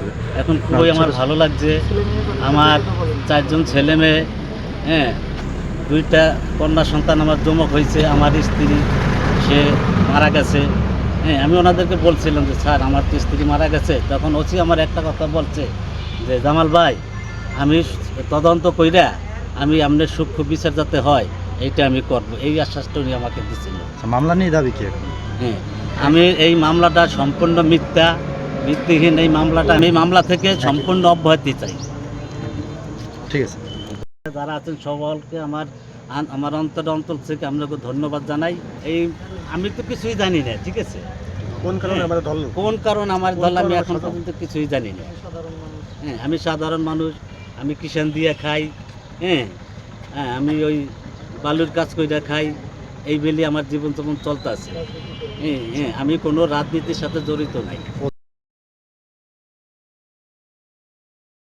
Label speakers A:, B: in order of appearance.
A: লাগতেছে
B: এখন খুবই আমার ভালো লাগছে। আমার চারজন ছেলে মেয়ে হ্যাঁ দুইটা কন্যা সন্তান আমার জমক হয়েছে। আমার স্ত্রী সে মারা গেছে। হ্যাঁ আমি ওনাদেরকে বলছিলাম যে স্যার আমার তো স্ত্রী মারা গেছে। তখন ওসি আমার একটা কথা বলছে যে জামাল ভাই আমি তদন্ত কইরা আমি আপনার সূক্ষ্ম বিচার যাতে হয় এইটা আমি করব। এই আশ্বাসটা উনি আমাকে দিছিল।
A: আচ্ছা, মামলা নিয়ে দাবি কি এখন?
B: হ্যাঁ আমি এই মামলাটা সম্পূর্ণ মিথ্যা। ভিত্তিহীন এই মামলাটা আমি মামলা থেকে সম্পূর্ণ অব্যাহতি চাই।
A: ঠিক আছে।
B: যারা আছেন সকলকে আমার আমার অন্তর অন্তর থেকে আপনাকে ধন্যবাদ জানাই। এই আমি তো কিছুই জানি না ঠিক আছে?
A: কোন
B: কারণে
A: আমরা ধরল
B: কোন কারণ আমার দল আমি এখন পর্যন্ত কিছুই জানি না। হ্যাঁ আমি সাধারণ মানুষ আমি কিষান দিয়ে খাই হ্যাঁ হ্যাঁ আমি ওই বালুর কাজ কইরা খাই এই বেলি আমার জীবন যেমন চলতেছে। হ্যাঁ হ্যাঁ আমি কোনো রাজনীতির সাথে জড়িত নাই।
A: ও